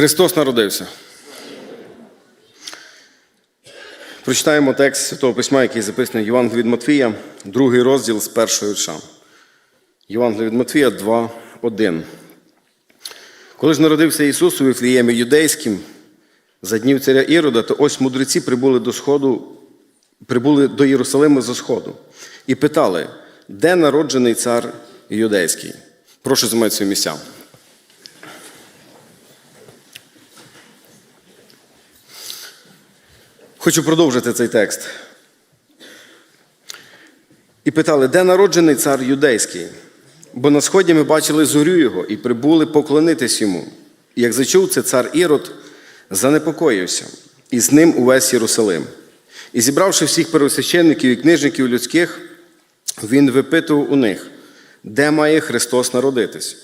Христос народився. Прочитаємо текст Святого Письма, який записаний в від Матвія, другий розділ з першого вірша. Євангелія від Матвія 2, 1. Коли ж народився Ісус у Вифліємі юдейським, за днів царя Ірода, то ось мудреці прибули до сходу, прибули до Єрусалиму за сходу і питали, де народжений цар юдейський? Прошу займати свої місця. Хочу продовжити цей текст. І питали, де народжений цар юдейський? Бо на сході ми бачили зорю його і прибули поклонитись йому. І як зачув це цар Ірод, занепокоївся, і з ним увесь Єрусалим. І зібравши всіх первосвященників і книжників людських, він випитував у них, де має Христос народитись.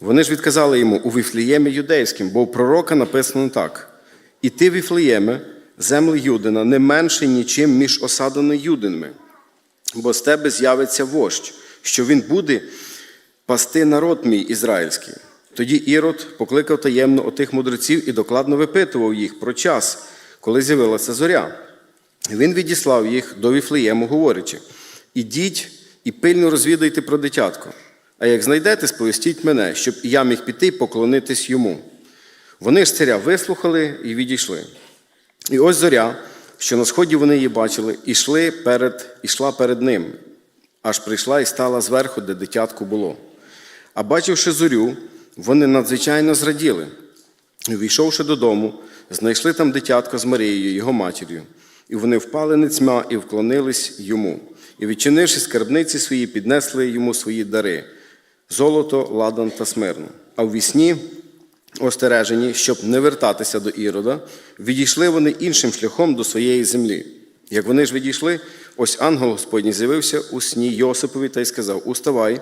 Вони ж відказали йому у Віфліємі юдейським, бо у пророка написано так: І ти, Віфлієме, землі Юдина, не менше нічим між осадами юдинами, бо з тебе з'явиться вождь, що він буде пасти народ мій ізраїльський. Тоді Ірод покликав таємно отих мудреців і докладно випитував їх про час, коли з'явилася зоря. Він відіслав їх до Віфлеєму, говорячи: Ідіть і пильно розвідайте про дитятко. А як знайдете, сповістіть мене, щоб і я міг піти і поклонитись йому. Вони ж царя вислухали і відійшли. І ось зоря, що на сході вони її бачили, ішли перед, ішла перед ним, аж прийшла і стала зверху, де дитятко було. А бачивши зорю, вони надзвичайно зраділи. Увійшовши додому, знайшли там дитятко з Марією, його матір'ю. І вони впали ницьма і вклонились йому. І, відчинивши скарбниці свої, піднесли йому свої дари золото, ладан та смирну. А в вісні, остережені, щоб не вертатися до Ірода, відійшли вони іншим шляхом до своєї землі. Як вони ж відійшли, ось ангел Господній з'явився у сні Йосипові та й сказав: Уставай,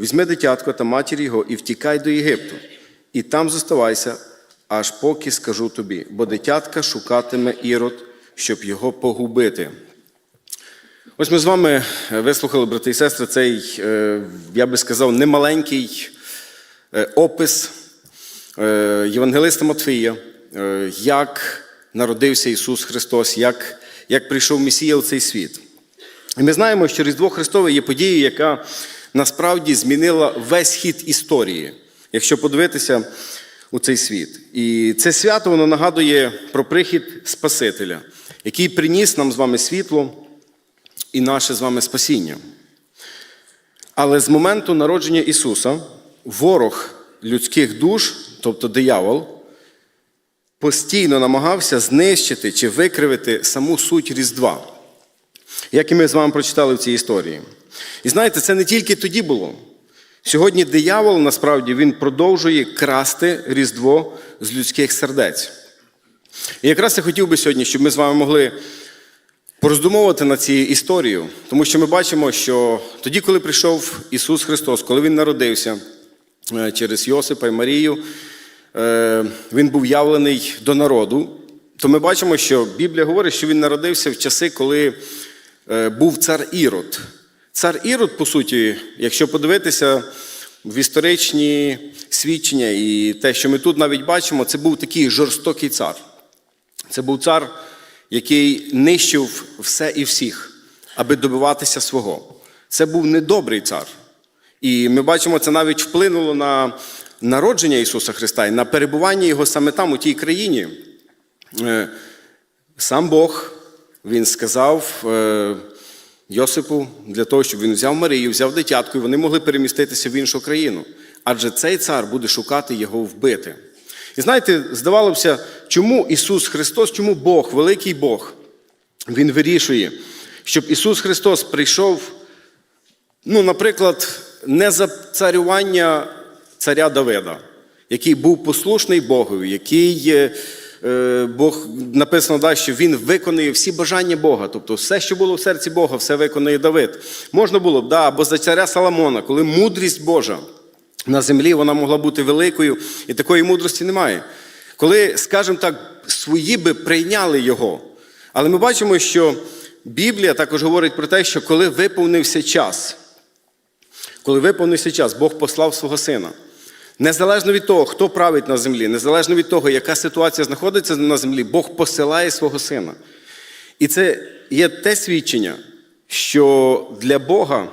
візьми дитятко та матір його і втікай до Єгипту, і там зоставайся, аж поки скажу тобі, бо дитятка шукатиме Ірод, щоб його погубити. Ось ми з вами вислухали, брати і сестри, цей, е, я би сказав, немаленький е, опис е, Євангелиста Матфія, е, як народився Ісус Христос, як, як прийшов Месія у цей світ. І ми знаємо, що Різдво Христове є подією, яка насправді змінила весь хід історії, якщо подивитися у цей світ. І це свято воно нагадує про прихід Спасителя, який приніс нам з вами світло і наше з вами спасіння. Але з моменту народження Ісуса ворог людських душ, тобто диявол, постійно намагався знищити чи викривити саму суть Різдва, як і ми з вами прочитали в цій історії. І знаєте, це не тільки тоді було. Сьогодні диявол насправді він продовжує красти Різдво з людських сердець. І якраз я хотів би сьогодні, щоб ми з вами могли пороздумовувати над цією історією, тому що ми бачимо, що тоді, коли прийшов Ісус Христос, коли Він народився е, через Йосипа і Марію, Він був явлений до народу, то ми бачимо, що Біблія говорить, що Він народився в часи, коли е, був цар Ірод. Цар Ірод, по суті, якщо подивитися в історичні свідчення і те, що ми тут навіть бачимо, це був такий жорстокий цар. Це був цар, який нищив все і всіх, аби добиватися свого. Це був недобрий цар. І ми бачимо, це навіть вплинуло на народження Ісуса Христа і на перебування Його саме там, у тій країні. Е, Сам Бог Він сказав е, Йосипу для того, щоб він взяв Марію, взяв дитятку, і вони могли переміститися в іншу країну. Адже цей цар буде шукати його вбити. І знаєте, здавалося, чому Ісус Христос, чому Бог, великий Бог, Він вирішує, щоб Ісус Христос прийшов, ну, наприклад, не за царювання царя Давида, який був послушний Богові, який е, Бог написано далі, що він виконує всі бажання Бога. Тобто все, що було в серці Бога, все виконує Давид. Можна було б, да, або за царя Соломона, коли мудрість Божа на землі вона могла бути великою, і такої мудрості немає. Коли, скажімо так, свої би прийняли його. Але ми бачимо, що Біблія також говорить про те, що коли виповнився час, коли виповнився час, Бог послав свого сина. Незалежно від того, хто править на землі, незалежно від того, яка ситуація знаходиться на землі, Бог посилає свого сина. І це є те свідчення, що для Бога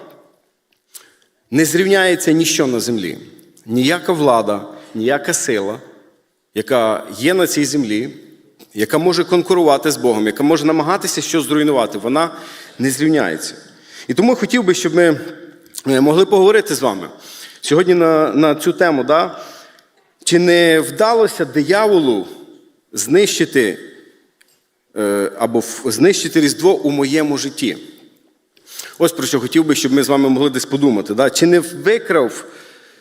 не зрівняється ніщо на землі. Ніяка влада, ніяка сила, яка є на цій землі, яка може конкурувати з Богом, яка може намагатися щось зруйнувати, вона не зрівняється. І тому хотів би, щоб ми е, могли поговорити з вами сьогодні на, на цю тему. Да? Чи не вдалося дияволу знищити е, або знищити Різдво у моєму житті? Ось про що хотів би, щоб ми з вами могли десь подумати. Да? Чи не викрав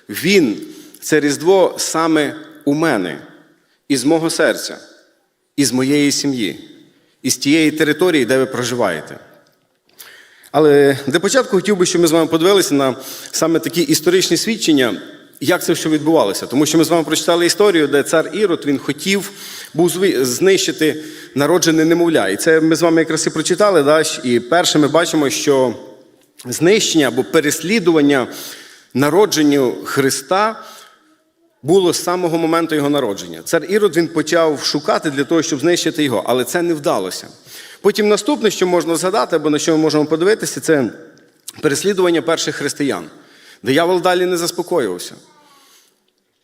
він це Різдво саме у мене, із мого серця, із моєї сім'ї, із тієї території, де ви проживаєте? Але для початку хотів би, щоб ми з вами подивилися на саме такі історичні свідчення, як це все відбувалося. Тому що ми з вами прочитали історію, де цар Ірод він хотів був знищити народжене немовля. І це ми з вами якраз і прочитали. Да? І перше ми бачимо, що знищення або переслідування народженню Христа було з самого моменту його народження. Цар Ірод він почав шукати для того, щоб знищити його, але це не вдалося. Потім наступне, що можна згадати, або на що ми можемо подивитися, це переслідування перших християн. Диявол далі не заспокоювався.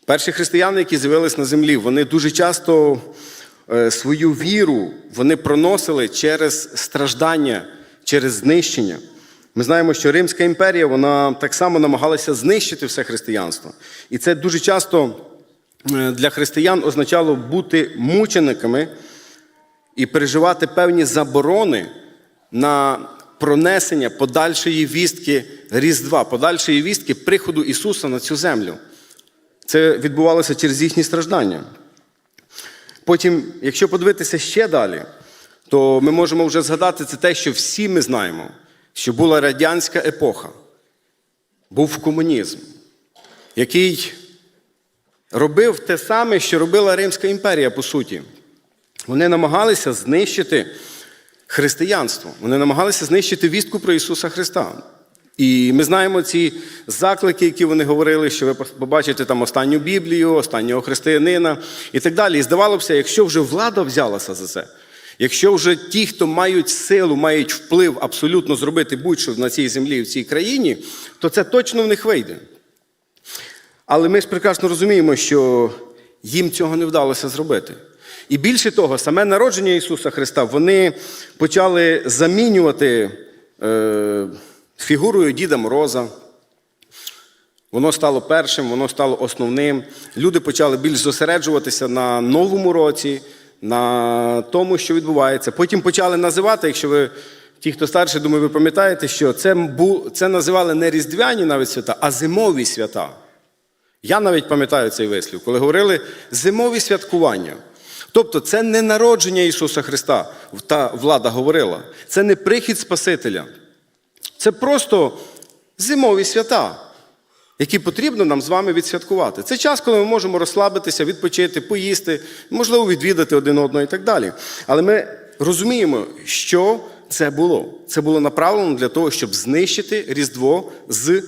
Перші християни, які з'явились на землі, вони дуже часто е, свою віру вони проносили через страждання, через знищення. Ми знаємо, що Римська імперія вона так само намагалася знищити все християнство. І це дуже часто е, для християн означало бути мучениками і переживати певні заборони на пронесення подальшої вістки Різдва, подальшої вістки приходу Ісуса на цю землю. Це відбувалося через їхні страждання. Потім, якщо подивитися ще далі, то ми можемо вже згадати це те, що всі ми знаємо, що була радянська епоха, був комунізм, який робив те саме, що робила Римська імперія, по суті. Вони намагалися знищити християнство, вони намагалися знищити вістку про Ісуса Христа. І ми знаємо ці заклики, які вони говорили, що ви побачите там останню Біблію, останнього християнина і так далі. І здавалося, якщо вже влада взялася за це, якщо вже ті, хто мають силу, мають вплив абсолютно зробити будь-що на цій землі, в цій країні, то це точно в них вийде. Але ми ж прекрасно розуміємо, що їм цього не вдалося зробити. І більше того, саме народження Ісуса Христа вони почали замінювати е, фігурою Діда Мороза. Воно стало першим, воно стало основним. Люди почали більш зосереджуватися на новому році, на тому, що відбувається. Потім почали називати, якщо ви, ті, хто старший, думаю, ви пам'ятаєте, що це, бу, це називали не різдвяні навіть свята, а зимові свята. Я навіть пам'ятаю цей вислів, коли говорили зимові святкування. Тобто це не народження Ісуса Христа, та влада говорила, це не прихід Спасителя. Це просто зимові свята, які потрібно нам з вами відсвяткувати. Це час, коли ми можемо розслабитися, відпочити, поїсти, можливо, відвідати один одного і так далі. Але ми розуміємо, що це було. Це було направлено для того, щоб знищити Різдво з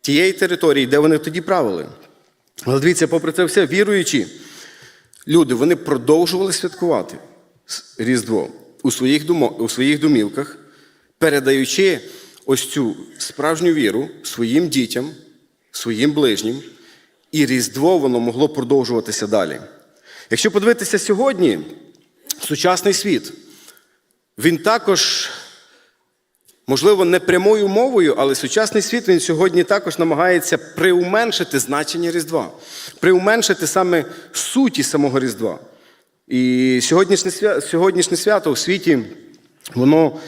тієї території, де вони тоді правили. Але дивіться, попри це все, віруючі люди, вони продовжували святкувати Різдво у своїх, у своїх домівках, передаючи ось цю справжню віру своїм дітям, своїм ближнім, і Різдво воно могло продовжуватися далі. Якщо подивитися сьогодні, сучасний світ, він також Можливо, не прямою мовою, але сучасний світ він сьогодні також намагається приуменшити значення Різдва, приуменшити саме суті самого Різдва. І сьогоднішнє свято, сьогоднішнє свято у світі воно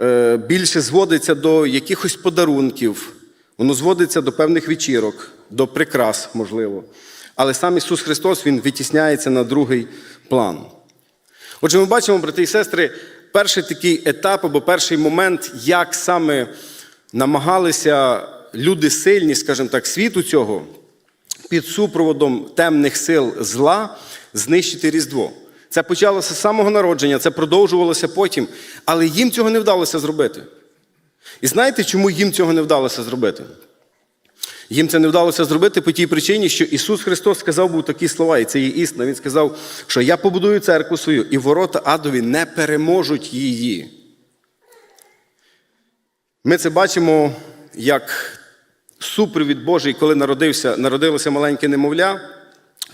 е, більше зводиться до якихось подарунків, воно зводиться до певних вечірок, до прикрас, можливо. Але сам Ісус Христос Він витісняється на другий план. Отже, ми бачимо, брати і сестри, перший такий етап або перший момент, як саме намагалися люди сильні, скажімо так, світу цього під супроводом темних сил зла знищити Різдво. Це почалося з самого народження, це продовжувалося потім, але їм цього не вдалося зробити. І знаєте, чому їм цього не вдалося зробити? Їм це не вдалося зробити по тій причині, що Ісус Христос сказав був такі слова, і це є істина. Він сказав, що я побудую церкву свою, і ворота адові не переможуть її. Ми це бачимо як супровід Божий, коли народився, народилося маленьке немовля,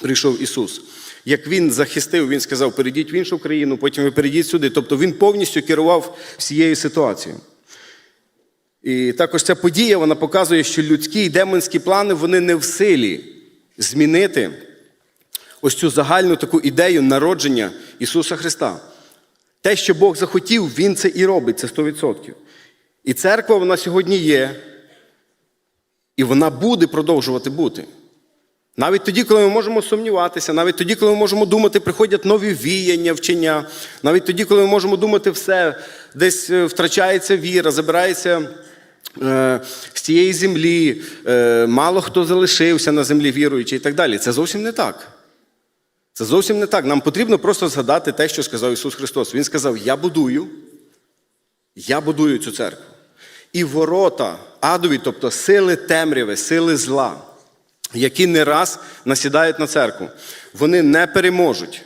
прийшов Ісус. Як Він захистив, Він сказав, перейдіть в іншу країну, потім ви перейдіть сюди. Тобто Він повністю керував всією ситуацією. І також ця подія вона показує, що людські і демонські плани вони не в силі змінити ось цю загальну таку ідею народження Ісуса Христа. Те, що Бог захотів, Він це і робить, це 100%. І церква вона сьогодні є, і вона буде продовжувати бути. Навіть тоді, коли ми можемо сумніватися, навіть тоді, коли ми можемо думати, приходять нові віяння, вчення, навіть тоді, коли ми можемо думати, все, десь е, втрачається віра, забирається з цієї землі, е, мало хто залишився на землі віруючий і так далі. Це зовсім не так. Це зовсім не так. Нам потрібно просто згадати те, що сказав Ісус Христос. Він сказав: Я будую, я будую цю церкву. І ворота адові, тобто сили темряви, сили зла, які не раз насідають на церкву, вони не переможуть,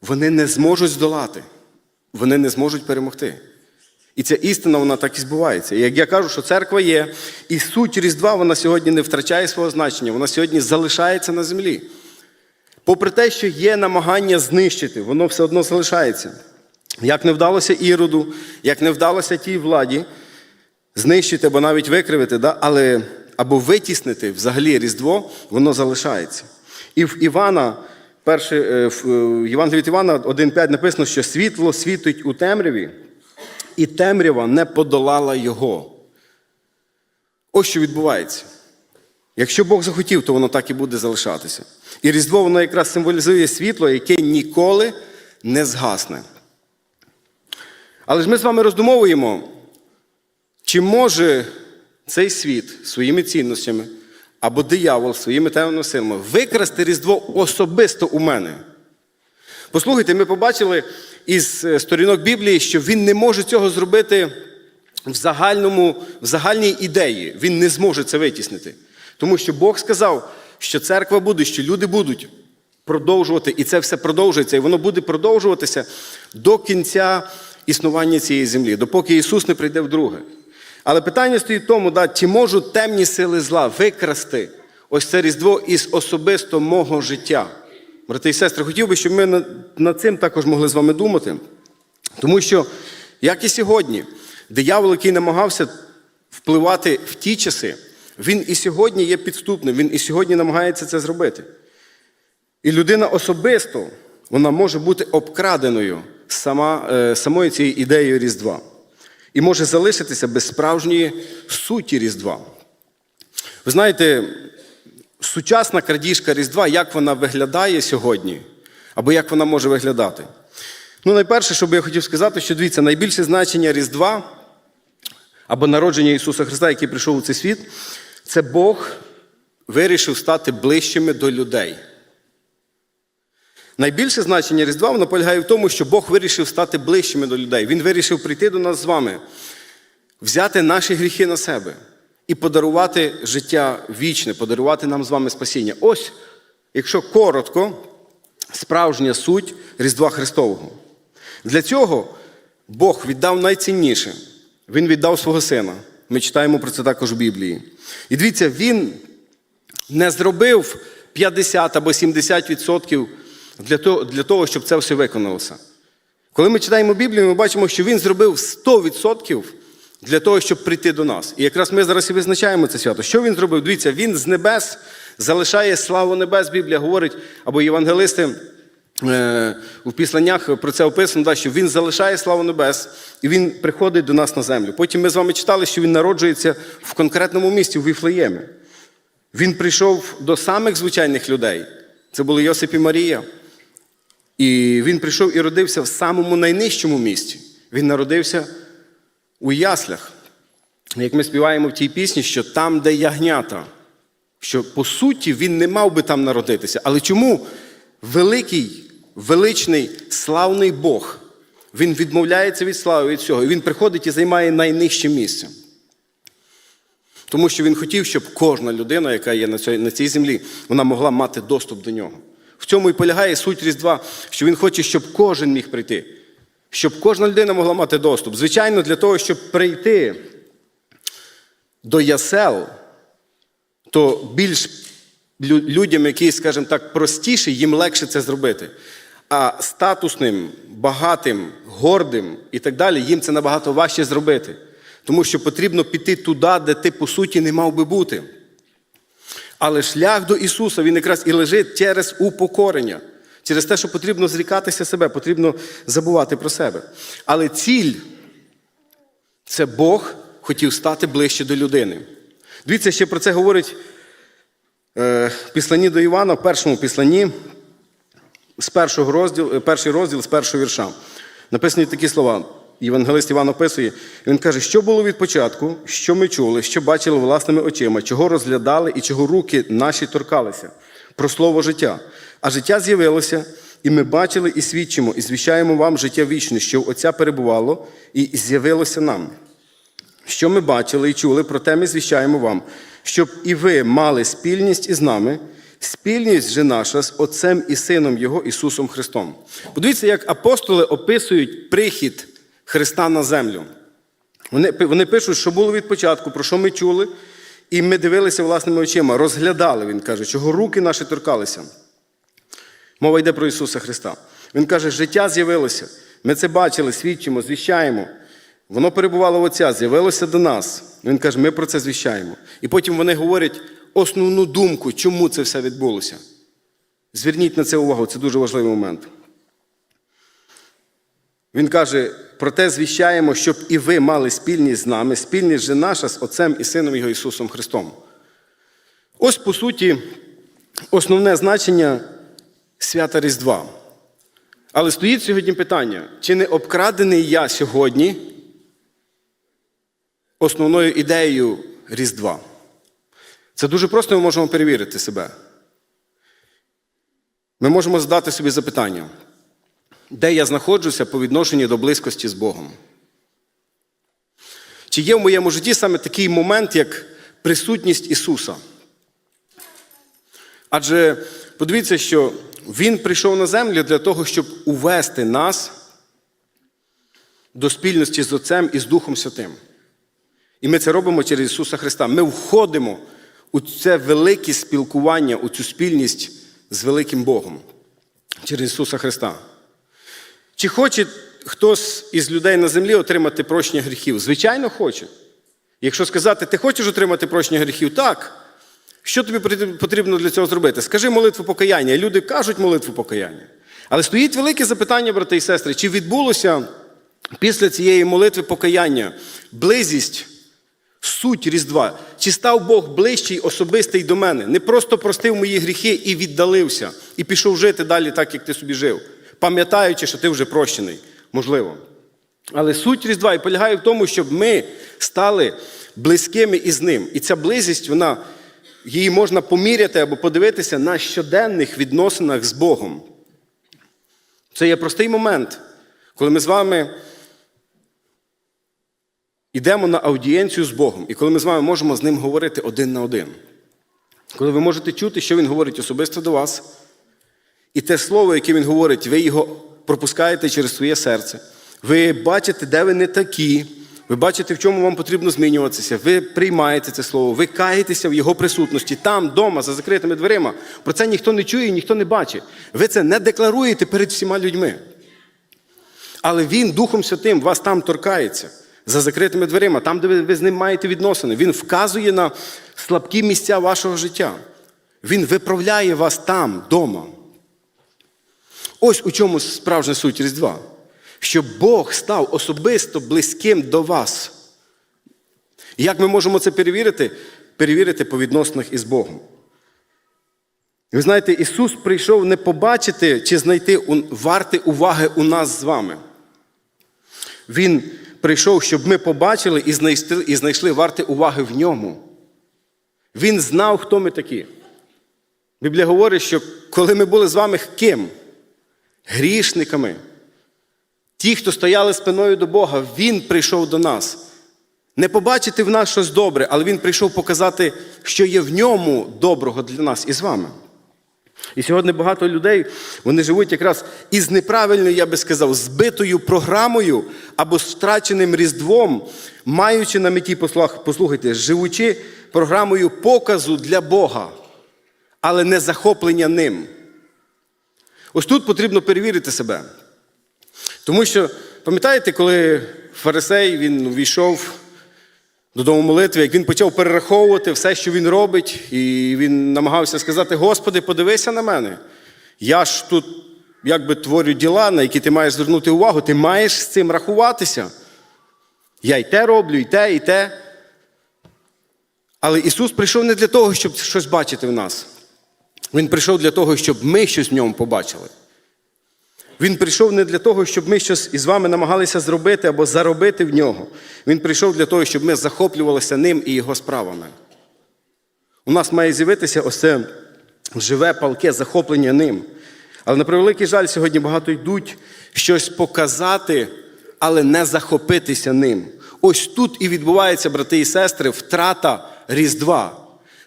вони не зможуть здолати, вони не зможуть перемогти. І ця істина, вона так і збувається. І як я кажу, що церква є, і суть Різдва вона сьогодні не втрачає свого значення, вона сьогодні залишається на землі. Попри те, що є намагання знищити, воно все одно залишається. Як не вдалося Іроду, як не вдалося тій владі знищити або навіть викривити, да? але або витіснити взагалі Різдво, воно залишається. І в Івана, перше, е, в е, Євангелії від Івана 1,5 написано, що світло світить у темряві, і темрява не подолала його. Ось що відбувається. Якщо Бог захотів, то воно так і буде залишатися. І Різдво воно якраз символізує світло, яке ніколи не згасне. Але ж ми з вами роздумовуємо, чи може цей світ своїми цінностями або диявол своїми темними силами викрасти Різдво особисто у мене? Послухайте, ми побачили із е, сторінок Біблії, що він не може цього зробити в, загальному, в загальній ідеї. Він не зможе це витіснити. Тому що Бог сказав, що церква буде, що люди будуть продовжувати, і це все продовжується, і воно буде продовжуватися до кінця існування цієї землі, допоки Ісус не прийде вдруге. Але питання стоїть в тому, да, чи можуть темні сили зла викрасти ось це Різдво із особисто мого життя. Брати і сестри, хотів би, щоб ми над- цим також могли з вами думати. Тому що, як і сьогодні, диявол, який намагався впливати в ті часи, він і сьогодні є підступним, він і сьогодні намагається це зробити. І людина особисто вона може бути обкраденою сама, е, самою цією ідеєю Різдва. І може залишитися без справжньої суті Різдва. Ви знаєте, сучасна крадіжка Різдва, як вона виглядає сьогодні, або як вона може виглядати? Ну, найперше, що би я хотів сказати, що дивіться, найбільше значення Різдва або народження Ісуса Христа, який прийшов у цей світ, це Бог вирішив стати ближчими до людей. Найбільше значення Різдва воно полягає в тому, що Бог вирішив стати ближчими до людей. Він вирішив прийти до нас з вами, взяти наші гріхи на себе і подарувати життя вічне, подарувати нам з вами спасіння. Ось, якщо коротко, справжня суть Різдва Христового. Для цього Бог віддав найцінніше. Він віддав свого сина. Ми читаємо про це також в Біблії. І дивіться, він не зробив 50 або 70% для того, для того, щоб це все виконалося. Коли ми читаємо Біблію, ми бачимо, що він зробив 100% для того, щоб прийти до нас. І якраз ми зараз і визначаємо це свято. Що він зробив? Дивіться, він з небес залишає славу небес. Біблія говорить, або євангелисти е, у післаннях про це описано, да, що він залишає славу небес і він приходить до нас на землю. Потім ми з вами читали, що він народжується в конкретному місті, у Віфлеємі. Він прийшов до самих звичайних людей. Це були Йосип і Марія. І він прийшов і родився в самому найнижчому місці. Він народився у яслях. Як ми співаємо в тій пісні, що там, де ягнята, що по суті він не мав би там народитися. Але чому великий, величний, славний Бог, він відмовляється від слави від цього, і він приходить і займає найнижче місце? Тому що він хотів, щоб кожна людина, яка є на цій, на цій землі, вона могла мати доступ до нього. В цьому і полягає суть Різдва, що він хоче, щоб кожен міг прийти, щоб кожна людина могла мати доступ. Звичайно, для того, щоб прийти до ясел, то більш людям, які, скажімо так, простіші, їм легше це зробити. А статусним, багатим, гордим і так далі, їм це набагато важче зробити. Тому що потрібно піти туди, де ти, по суті, не мав би бути. Але шлях до Ісуса, він якраз і лежить через упокорення, через те, що потрібно зрікатися себе, потрібно забувати про себе. Але ціль це Бог хотів стати ближче до людини. Дивіться, ще про це говорить е, в післанні до Івана, в першому післанні, з першого розділу, е, перший розділ з першого вірша. Написані такі слова. Євангелист Іван описує, він каже, що було від початку, що ми чули, що бачили власними очима, чого розглядали і чого руки наші торкалися, про слово життя. А життя з'явилося, і ми бачили і свідчимо, і звіщаємо вам життя вічне, що в Отця перебувало, і з'явилося нам. Що ми бачили і чули, проте ми звіщаємо вам, щоб і ви мали спільність із нами, спільність же наша з Отцем і Сином Його Ісусом Христом. Подивіться, як апостоли описують прихід Христа на землю. Вони, вони пишуть, що було від початку, про що ми чули, і ми дивилися власними очима, розглядали, він каже, чого руки наші торкалися. Мова йде про Ісуса Христа. Він каже, життя з'явилося. Ми це бачили, свідчимо, звіщаємо. Воно перебувало в Отця, з'явилося до нас. Він каже, ми про це звіщаємо. І потім вони говорять основну думку, чому це все відбулося. Зверніть на це увагу, це дуже важливий момент. Він каже, проте звіщаємо, щоб і ви мали спільність з нами, спільність же наша з Отцем і Сином Його Ісусом Христом. Ось, по суті, основне значення свята Різдва. Але стоїть сьогодні питання, чи не обкрадений я сьогодні основною ідеєю Різдва? Це дуже просто ми можемо перевірити себе. Ми можемо задати собі запитання, де я знаходжуся по відношенню до близькості з Богом? Чи є в моєму житті саме такий момент, як присутність Ісуса? Адже подивіться, що Він прийшов на землю для того, щоб увести нас до спільності з Отцем і з Духом Святим. І ми це робимо через Ісуса Христа. Ми входимо у це велике спілкування, у цю спільність з великим Богом через Ісуса Христа. Чи хоче хтось із людей на землі отримати прощення гріхів? Звичайно, хоче. Якщо сказати, ти хочеш отримати прощення гріхів, так. Що тобі потрібно для цього зробити? Скажи молитву покаяння. Люди кажуть молитву покаяння. Але стоїть велике запитання, брати і сестри, чи відбулося після цієї молитви покаяння близість, суть Різдва? Чи став Бог ближчий, особистий до мене? Не просто простив мої гріхи і віддалився, і пішов жити далі так, як ти собі жив, пам'ятаючи, що ти вже прощений. Можливо. Але суть Різдва і полягає в тому, щоб ми стали близькими із ним. І ця близість, вона, її можна поміряти або подивитися на щоденних відносинах з Богом. Це є простий момент, коли ми з вами йдемо на аудієнцію з Богом, і коли ми з вами можемо з ним говорити один на один. Коли ви можете чути, що Він говорить особисто до вас, і те слово, яке Він говорить, ви його пропускаєте через своє серце. Ви бачите, де ви не такі, ви бачите, в чому вам потрібно змінюватися. Ви приймаєте це слово, ви каєтеся в його присутності, там, вдома, за закритими дверима. Про це ніхто не чує, ніхто не бачить. Ви це не декларуєте перед всіма людьми. Але Він Духом Святим вас там торкається за закритими дверима, там, де ви, з ним маєте відносини. Він вказує на слабкі місця вашого життя. Він виправляє вас там, вдома. Ось у чому справжня суть Різдва. Щоб Бог став особисто близьким до вас. Як ми можемо це перевірити? Перевірити по відносинах із Богом. Ви знаєте, Ісус прийшов не побачити чи знайти варти уваги у нас з вами. Він прийшов, щоб ми побачили і знайшли, і знайшли варти уваги в ньому. Він знав, хто ми такі. Біблія говорить, що коли ми були з вами ким? Грішниками. Ті, хто стояли спиною до Бога, Він прийшов до нас. не побачити в нас щось добре, але Він прийшов показати, що є в ньому доброго для нас і з вами. І сьогодні багато людей вони живуть якраз із неправильною, я би сказав, збитою програмою або з втраченим різдвом, маючи на меті, послух- послухайте, живучи програмою показу для Бога, але не захоплення ним. Ось тут потрібно перевірити себе. Тому що, пам'ятаєте, коли фарисей він увійшов додому молитви, як він почав перераховувати все, що він робить, і він намагався сказати: Господи, подивися на мене. Я ж тут якби творю діла, на які ти маєш звернути увагу, ти маєш з цим рахуватися. Я і те роблю, і те, і те. Але Ісус прийшов не для того, щоб щось бачити в нас. Він прийшов для того, щоб ми щось в ньому побачили. Він прийшов не для того, щоб ми щось із вами намагалися зробити або заробити в нього. Він прийшов для того, щоб ми захоплювалися ним і його справами. У нас має з'явитися ось це живе палке захоплення ним. Але на превеликий жаль, сьогодні багато йдуть щось показати, але не захопитися ним. Ось тут і відбувається, брати і сестри, втрата Різдва.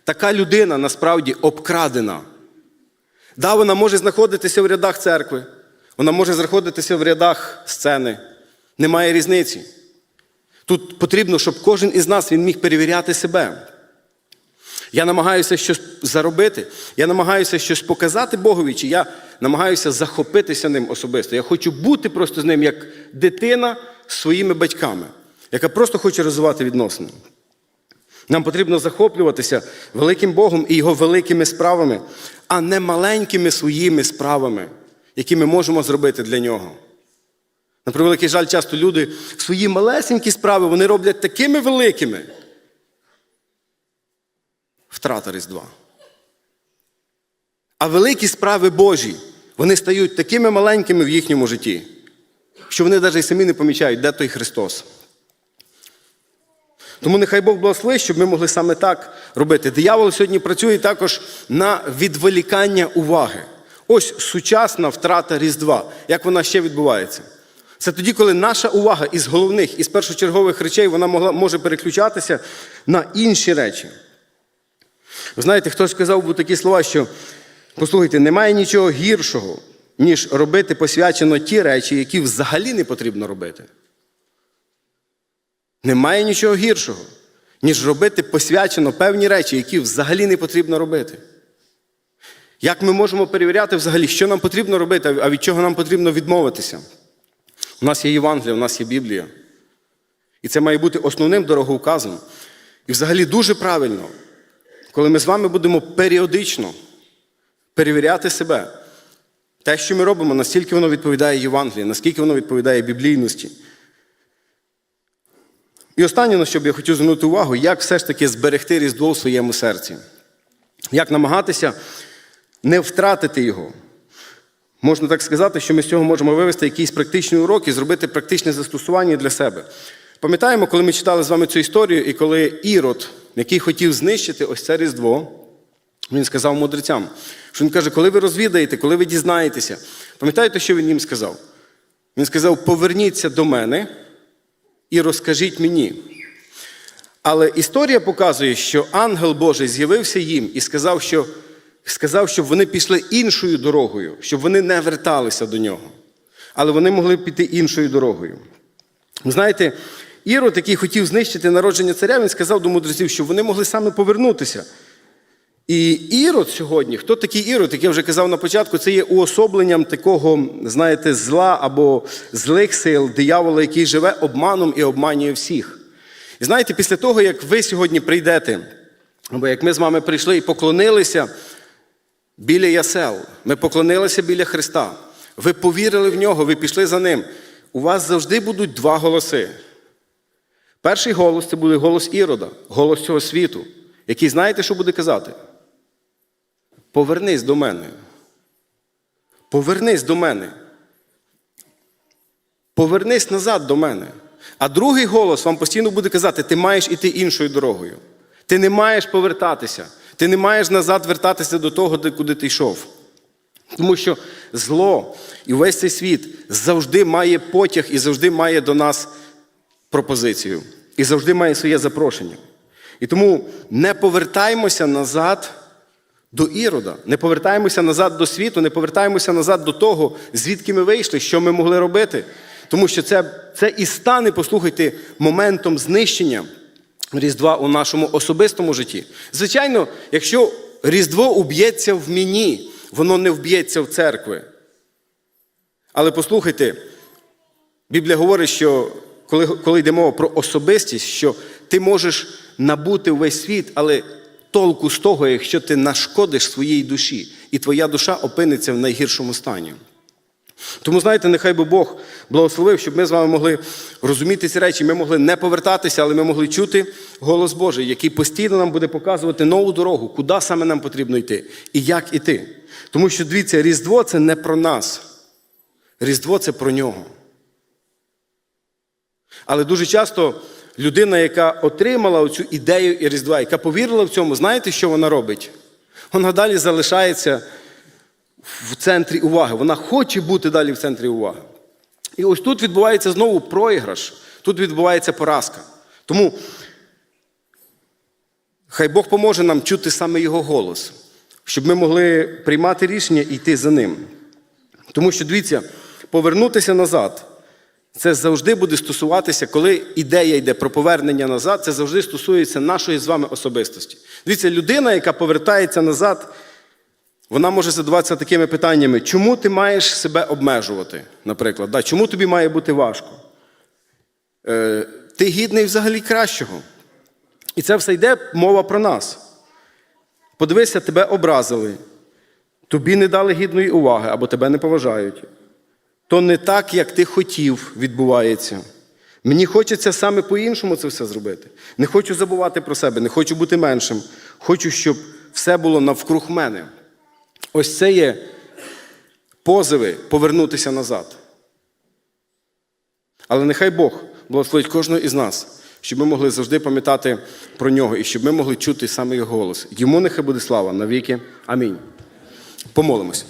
Така людина насправді обкрадена. Да, вона може знаходитися в рядах церкви, вона може знаходитися в рядах сцени. Немає різниці. Тут потрібно, щоб кожен із нас він міг перевіряти себе. Я намагаюся щось заробити, я намагаюся щось показати Богові, чи я намагаюся захопитися ним особисто. Я хочу бути просто з ним як дитина з своїми батьками, яка просто хоче розвивати відносини. Нам потрібно захоплюватися великим Богом і Його великими справами, а не маленькими своїми справами, які ми можемо зробити для нього. На превеликий жаль, часто люди свої малесенькі справи вони роблять такими великими. Втрата Різдва. А великі справи Божі, вони стають такими маленькими в їхньому житті, що вони навіть і самі не помічають, де той Христос. Тому нехай Бог благословить, щоб ми могли саме так робити. Диявол сьогодні працює також на відволікання уваги. Ось сучасна втрата Різдва. Як вона ще відбувається? Це тоді, коли наша увага із головних, із першочергових речей, вона могла, може переключатися на інші речі. Ви знаєте, хтось сказав би такі слова, що послухайте, немає нічого гіршого, ніж робити посвячено ті речі, які взагалі не потрібно робити. Немає нічого гіршого, ніж робити посвячено певні речі, які взагалі не потрібно робити. Як ми можемо перевіряти взагалі, що нам потрібно робити, а від чого нам потрібно відмовитися? У нас є Євангелія, у нас є Біблія. І це має бути основним дороговказом. І взагалі дуже правильно, коли ми з вами будемо періодично перевіряти себе, те, що ми робимо, наскільки воно відповідає Євангелії, наскільки воно відповідає біблійності. І останнє, на що б я хотів звернути увагу, як все ж таки зберегти Різдво в своєму серці. Як намагатися не втратити його. Можна так сказати, що ми з цього можемо вивести якийсь практичний урок і зробити практичне застосування для себе. Пам'ятаємо, коли ми читали з вами цю історію, і коли Ірод, який хотів знищити ось це Різдво, він сказав мудрецям, що він каже, коли ви розвідаєте, коли ви дізнаєтеся, пам'ятаєте, що він їм сказав? Він сказав: поверніться до мене і розкажіть мені. Але історія показує, що ангел Божий з'явився їм і сказав, що, сказав, щоб вони пішли іншою дорогою, щоб вони не верталися до нього. Але вони могли піти іншою дорогою. Знаєте, Ірод, який хотів знищити народження царя, він сказав до мудреців, що вони могли саме повернутися. І Ірод сьогодні, хто такий Ірод, як я вже казав на початку, це є уособленням такого, знаєте, зла або злих сил, диявола, який живе обманом і обманює всіх. І знаєте, після того, як ви сьогодні прийдете, або як ми з вами прийшли і поклонилися біля ясел, ми поклонилися біля Христа, ви повірили в нього, ви пішли за ним. У вас завжди будуть два голоси. Перший голос це буде голос Ірода, голос цього світу, який знаєте, що буде казати? Повернись до мене. Повернись до мене. Повернись назад до мене. А другий голос вам постійно буде казати, ти маєш іти іншою дорогою. Ти не маєш повертатися. Ти не маєш назад вертатися до того, куди ти йшов. Тому що зло і весь цей світ завжди має потяг і завжди має до нас пропозицію. і завжди має своє запрошення. І тому не повертаємося назад до Ірода, не повертаємося назад до світу, не повертаємося назад до того, звідки ми вийшли, що ми могли робити. Тому що це, це і стане, послухайте, моментом знищення Різдва у нашому особистому житті. Звичайно, якщо Різдво уб'ється в мені, воно не вб'ється в церкви. Але послухайте, Біблія говорить, що коли, коли йде мова про особистість, що ти можеш набути весь світ, але толку з того, якщо ти нашкодиш своїй душі, і твоя душа опиниться в найгіршому стані. Тому, знаєте, нехай би Бог благословив, щоб ми з вами могли розуміти ці речі. Ми могли не повертатися, але ми могли чути голос Божий, який постійно нам буде показувати нову дорогу, куди саме нам потрібно йти і як іти. Тому що, дивіться, Різдво це не про нас. Різдво це про нього. Але дуже часто людина, яка отримала цю ідею і Різдва, яка повірила в цьому, знаєте, що вона робить? Вона далі залишається в центрі уваги. Вона хоче бути далі в центрі уваги. І ось тут відбувається знову проіграш, тут відбувається поразка. Тому хай Бог поможе нам чути саме Його голос, щоб ми могли приймати рішення і йти за ним. Тому що, дивіться, повернутися назад. Це завжди буде стосуватися, коли ідея йде про повернення назад, це завжди стосується нашої з вами особистості. Дивіться, людина, яка повертається назад, вона може задаватися такими питаннями: чому ти маєш себе обмежувати, наприклад, да? чому тобі має бути важко? Е, ти гідний взагалі кращого. І це все йде мова про нас. Подивися, тебе образили, тобі не дали гідної уваги або тебе не поважають. То не так, як ти хотів, відбувається. Мені хочеться саме по-іншому це все зробити. Не хочу забувати про себе, не хочу бути меншим. Хочу, щоб все було навкруг мене. Ось це є позови повернутися назад. Але нехай Бог благословить кожного із нас, щоб ми могли завжди пам'ятати про нього і щоб ми могли чути саме його голос. Йому нехай буде слава навіки. Амінь. Помолимось.